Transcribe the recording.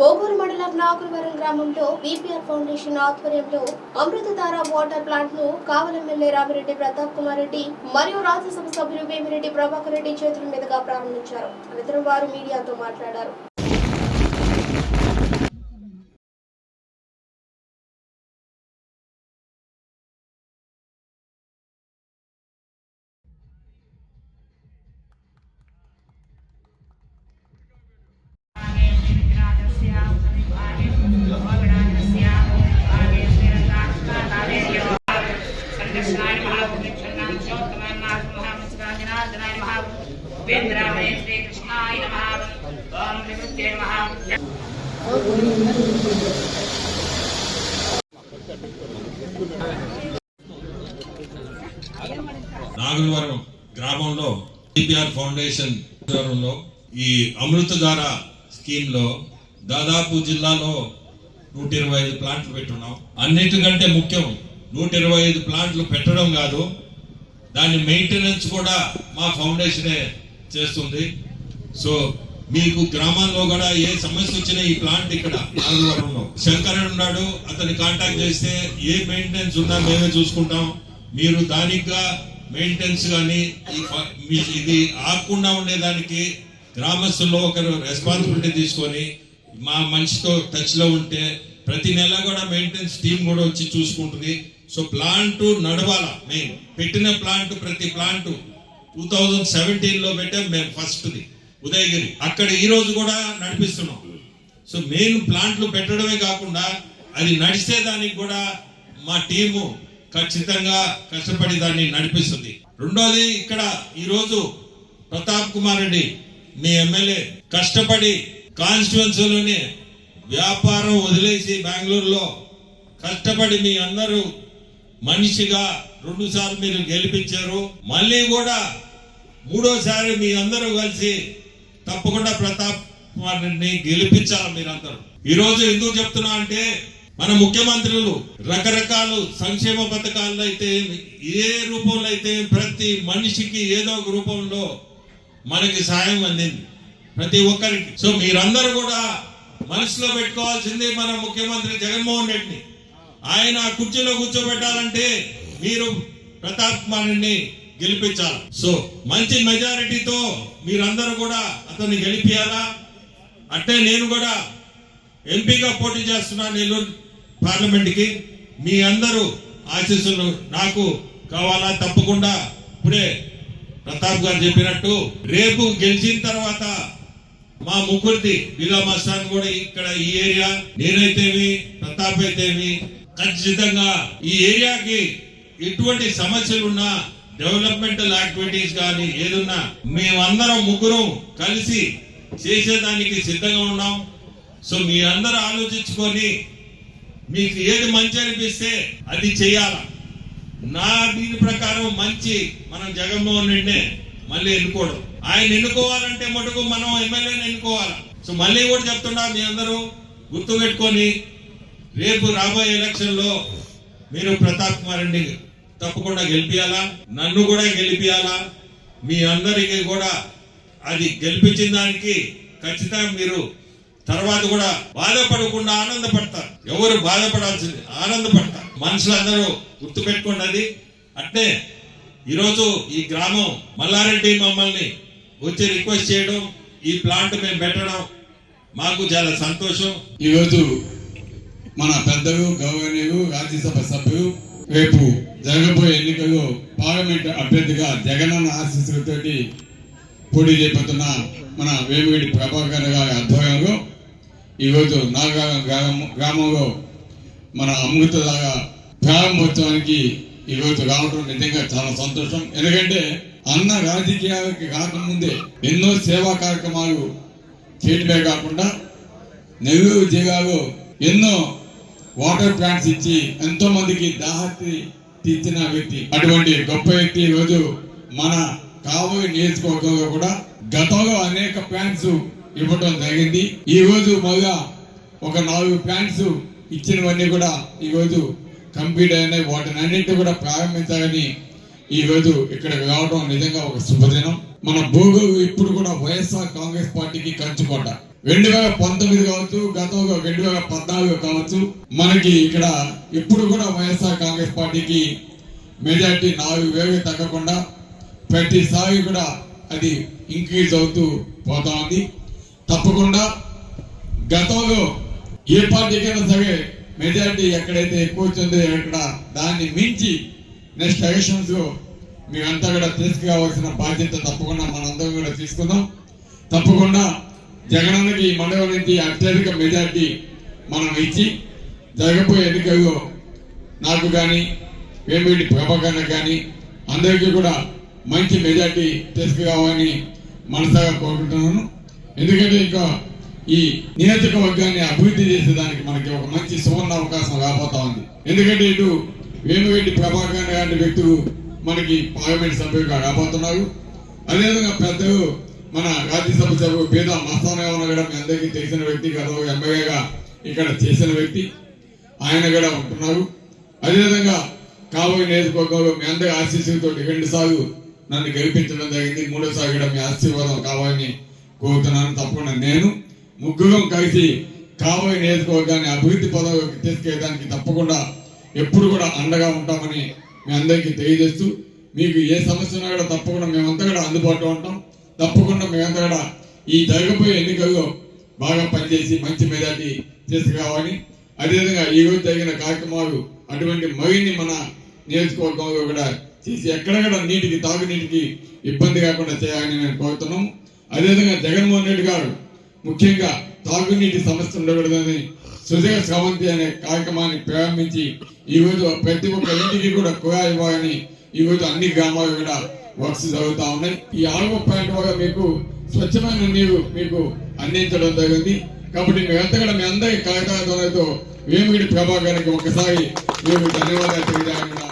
బోగూరు మండలం నాగులవరం గ్రామంలో BPR foundation ఆధ్వర్యంలో అమృతధార వాటర్ ప్లాంట్ను కావలి ఎమ్మెల్యే రామిరెడ్డి ప్రతాప్ కుమార్ రెడ్డి మరియు రాజ్యసభ సభ్యులు వేమిరెడ్డి ప్రభాకర్ రెడ్డి చేతుల మీదుగా ప్రారంభించారు. అనంతరం వారు మీడియాతో మాట్లాడారు. నాగులవరం గ్రామంలో టిపిఆర్ ఫౌండేషన్ ఈ అమృతధార స్కీమ్లో దాదాపు జిల్లాలో నూట ఇరవై ఐదు ప్లాంట్లు పెట్టున్నాం. అన్నిటికంటే ముఖ్యం నూట ఇరవై ఐదు ప్లాంట్లు పెట్టడం కాదు దాని మెయింటెనెన్స్ కూడా మా ఫౌండేషనే చేస్తుంది. సో మీకు గ్రామాల్లో కూడా ఏ సమస్య వచ్చినా ఈ ప్లాంట్ ఇక్కడ. శంకరన్ ఉన్నాడు అతని కాంటాక్ట్ చేస్తే ఏ మెయింటెనెన్స్ ఉన్నా మేమే చూసుకుంటాం. మీరు దానిగా మెయింటెనెన్స్ కానీ ఇది ఆగకుండా ఉండేదానికి గ్రామస్తుల్లో ఒకరు రెస్పాన్సిబిలిటీ తీసుకొని మా మనిషితో టచ్లో ఉంటే ప్రతి నెల కూడా మెయింటెనెన్స్ టీం కూడా వచ్చి చూసుకుంటుంది. సో ప్లాంట్ నడవాల మెయిన్ పెట్టిన ప్లాంట్ ప్రతి ప్లాంట్ టూ థౌజండ్ సెవెంటీన్లో పెట్టాం మేము ఫస్ట్ ది. ఉదయగిరి. అక్కడ ఈ రోజు కూడా నడిపిస్తున్నాం. సో మెయిన్ ప్లాంట్లు పెట్టడమే కాకుండా అది నడిస్తే దానికి కూడా మా టీము ఖచ్చితంగా కష్టపడి దాన్ని నడిపిస్తుంది. రెండోది ఇక్కడ ఈరోజు ప్రతాప్ కుమార్ రెడ్డి మీ ఎమ్మెల్యే కష్టపడి కాన్స్టిట్యువెన్సీలోని వ్యాపారం వదిలేసి బెంగళూరులో కష్టపడి మీ అందరూ మనిషిగా రెండు సార్లు మీరు గెలిపించారు. మళ్ళీ కూడా మూడోసారి మీ అందరూ కలిసి తప్పకుండా ప్రతాప్ కుమార్ గెలిపించాలి మీరందరూ. ఈ రోజు ఎందుకు చెప్తున్నా అంటే మన ముఖ్యమంత్రులు రకరకాల సంక్షేమ పథకాల్లో అయితే ఏ రూపంలో అయితే ప్రతి మనిషికి ఏదో ఒక రూపంలో మనకి సాయం అందింది. ప్రతి ఒక్కరికి. సో మీరందరూ కూడా మనసులో పెట్టుకోవాల్సింది మన ముఖ్యమంత్రి జగన్మోహన్ రెడ్డిని. ఆయన కుర్చీలో కూర్చోబెట్టాలంటే మీరు ప్రతాప్ కుమార్ రెడ్డిని గెలిపించాలి సో మంచి మెజారిటీతో మీరందరూ కూడా అతన్ని గెలిపియాలా? అంటే నేను కూడా ఎంపీగా పోటీ చేస్తున్నా నెల్లూరు పార్లమెంట్కి. మీ అందరూ ఆశీస్సులు నాకు కావాలా? తప్పకుండా ఇప్పుడే ప్రతాప్ గారు చెప్పినట్టు రేపు గెలిచిన తర్వాత మా ముగ్గురిది బిలా మస్తాన్ కూడా ఇక్కడ ఈ ఏరియా. నేనైతేమి ప్రతాప్ అయితేమి ఖచ్చితంగా ఈ ఏరియాకి ఎటువంటి సమస్యలున్నా డెవలప్మెంటల్ యాక్టివిటీస్ కానీ ఏదున్నా మేమందరం ముగ్గురం కలిసి చేసేదానికి సిద్ధంగా ఉన్నాం. సో మీ అందరూ ఆలోచించుకొని మీకు ఏది మంచి అనిపిస్తే అది చేయాల? నా దీని ప్రకారం మంచి మనం జగన్మోహన్ రెడ్డినే మళ్ళీ ఎన్నుకోవడం. ఆయన ఎన్నుకోవాలంటే మటుకు మనం ఎమ్మెల్యేని ఎన్నుకోవాలి? సో మళ్ళీ కూడా చెప్తున్నా మీ అందరూ గుర్తు పెట్టుకొని రేపు రాబోయే ఎలక్షన్లో మీరు ప్రతాప్ కుమార్ రెడ్డి తప్పకుండా గెలిపియాలా? నన్ను కూడా గెలిపియాలా? మీ అందరికీ కూడా అది గెలిపించిన దానికి ఖచ్చితంగా మీరు తర్వాత కూడా బాధపడకుండా ఆనందపడతారు. ఎవరు బాధపడాల్సింది ఆనందపడతారు. మనుషులందరూ గుర్తు పెట్టుకోండి అది. అంటే ఈరోజు ఈ గ్రామం మల్లారెడ్డి మమ్మల్ని వచ్చి రిక్వెస్ట్ చేయడం ఈ ప్లాంట్ మేము పెట్టడం మాకు చాలా సంతోషం. ఈరోజు మన పెద్దలు గౌరవనీయులు రాజ్యసభ సభ్యులు రేపు జరగబోయే ఎన్నికల్లో పార్లమెంట్ అభ్యర్థిగా జగనన్న ఆశీస్సులతోటి పోటీ చేపడుతున్న మన వేమిరెడ్డి ప్రభాకర్ గారి ఆధ్వర్యంలో ఈరోజు నాగారం గ్రామం గ్రామంలో మన అమృతధార ప్రారంభోత్సవానికి ఈరోజు రావడం నిజంగా చాలా సంతోషం. ఎందుకంటే అన్న రాజకీయాలకి కాకముందే ఎన్నో సేవా కార్యక్రమాలు చేయడమే కాకుండా నెల్లూరు జిల్లాలో ఎన్నో వాటర్ ప్లాంట్స్ ఇచ్చి ఎంతో మందికి తీర్చిన వ్యక్తి అటువంటి గొప్ప వ్యక్తి ఈరోజు మన కాబోయే నియోజకవర్గంలో కూడా గతంలో అనేక ప్యాంట్స్ ఇవ్వటం జరిగింది. ఈ రోజు మళ్ళా ఒక నాలుగు ప్లాంట్స్ ఇచ్చినవన్నీ కూడా ఈ రోజు కంప్లీట్ అయినాయి. వాటిని అన్నింటి కూడా ప్రారంభించాలని ఈ రోజు ఇక్కడ రావడం నిజంగా ఒక శుభదినం. మన భోగు ఇప్పుడు కూడా వైఎస్ఆర్ కాంగ్రెస్ పార్టీకి కంచుకోట. రెండు వేల పంతొమ్మిది కావచ్చు గతంలో రెండు వేల పద్నాలుగు కావచ్చు మనకి ఇక్కడ ఇప్పుడు కూడా వైఎస్ఆర్ కాంగ్రెస్ పార్టీకి మెజార్టీ నాలుగు వేలు తగ్గకుండా ప్రతిసారి కూడా అది ఇంక్రీజ్ అవుతూ పోతా ఉంది. తప్పకుండా గతంలో ఏ పార్టీకైనా సరే మెజారిటీ ఎక్కడైతే ఎక్కువ వచ్చిందో అక్కడ దాన్ని మించి నెక్స్ట్ ఎలక్షన్స్ మీరంతా కూడా తీసుకురావాల్సిన బాధ్యత తప్పకుండా మనందరం కూడా తీసుకుందాం. తప్పకుండా జగనన్నకి ఈ మండలం నుంచి అత్యధిక మెజారిటీ మనం ఇచ్చి జరగబోయే ఎన్నికల్లో నాకు కానీ వేమిరెడ్డి ప్రభాకర్ కానీ అందరికీ కూడా మంచి మెజార్టీ తీసుకురావాలని మనసాగా కోరుకుంటున్నాను. ఎందుకంటే ఇంకా ఈ నియోజకవర్గాన్ని అభివృద్ధి చేసేదానికి మనకి ఒక మంచి సువర్ణ అవకాశం రాబోతా ఉంది. ఎందుకంటే ఇటు వేమిరెడ్డి ప్రభాకర్ లాంటి వ్యక్తులు మనకి పార్లమెంట్ సభ్యులుగా రాబోతున్నారు అదేవిధంగా పెద్దలు మన రాజ్యసభ సభ్యులు పేద మస్తానగా ఉన్న కూడా మీ అందరికీ తెలిసిన వ్యక్తి గతంలో ఎమ్మెల్యేగా ఇక్కడ చేసిన వ్యక్తి. ఆయన కూడా ఉంటున్నారు. అదేవిధంగా కాబోయే నియోజకవర్గంలో మీ అందరి ఆశీస్సులతో రెండు సార్లు నన్ను గెలిపించడం జరిగింది. మూడోసారి కూడా మీ ఆశీర్వాదం కావాలని కోరుతున్నాను. తప్పకుండా నేను ముగ్గురం కలిసి కాబోయే నియోజకవర్గాన్ని అభివృద్ధి పదవికి తీసుకెళ్ళడానికి తప్పకుండా ఎప్పుడు కూడా అండగా ఉంటామని మీ అందరికీ తెలియజేస్తూ మీకు ఏ సమస్య ఉన్నా కూడా తప్పకుండా మేమంతా కూడా అందుబాటులో ఉంటాం. తప్పకుండా మేమంతా కూడా ఈ జరగబోయే ఎన్నికల్లో బాగా పనిచేసి మంచి మెజార్టీ తీసుకురావాలని అదేవిధంగా ఈ రోజు జరిగిన కార్యక్రమాలు అటువంటి మరిన్ని మన నియోజకవర్గంలో కూడా చేసి ఎక్కడెక్కడ నీటికి తాగునీటికి ఇబ్బంది కాకుండా చేయాలని నేను కోరుతున్నాం. అదేవిధంగా జగన్మోహన్ రెడ్డి గారు ముఖ్యంగా తాగునీటి సమస్య ఉండకూడదని సుజయ స్రవంతి అనే కార్యక్రమాన్ని ప్రారంభించి ఈ ప్రతి ఒక్క ఇంటికి కూడా కుళాయి ఇవ్వాలని ఈ అన్ని గ్రామాలు కూడా వర్క్స్ జరుగుతూ ఉన్నాయి. ఈ ఆల్వ పాయింట్ వల్ల మీకు స్వచ్ఛమైన నీరు మీకు అందించడం జరిగింది. కాబట్టి మేమంతా కూడా మీ అందరి కార్యక్రమాలతో వేమిడి ప్రభాగానికి ఒకసారి మేము ధన్యవాదాలు తెలియజేయాలని